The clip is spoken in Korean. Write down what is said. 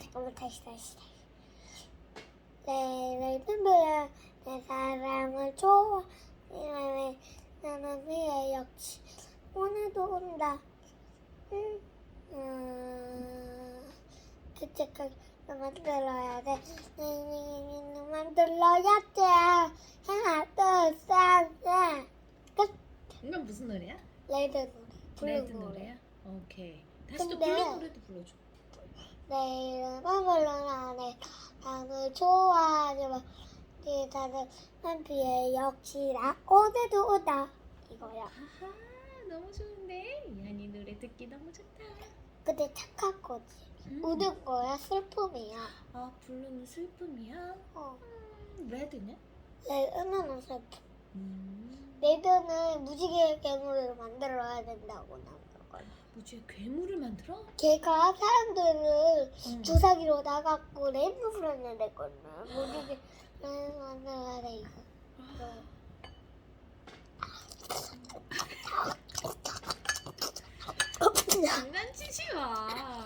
잠깐만 다시 다시 다시. 내 레드불 내 사랑을 좋아 이러면 나는 위에 역시 오늘도 온다. 응. 음, 그때까지 만들어야 돼. 음, 만들어야 돼. 하나, 둘, 셋, 넷. 끝. 이건 무슨 노래야? 레드 노래. 블루 레드 노래. 노래야? 오케이. 다시 또 근데- 블루 노래도 불러줘. 내 이름은 내 사랑을 좋아하지만 네 다들 난 뒤에 역시 나 오늘도 오다 이거야. 아하, 너무 좋은데? 이한이 노래 듣기 너무 좋다. 근데 착한 거지. 음. 우는 거야 슬픔이야. 아, 블루는 슬픔이야? 어. 음, 레드는? 레드는 슬픔. 음. 레드는 무지개 괴물을 만들어야 된다고 나 만들었거든. 뭐지? 괴물을 만들어? 걔가 사람들을 응. 주사기로 나갔고 램프 불었는데 거나 모르게 만들어야 돼 이거. 아, 장난치지 마.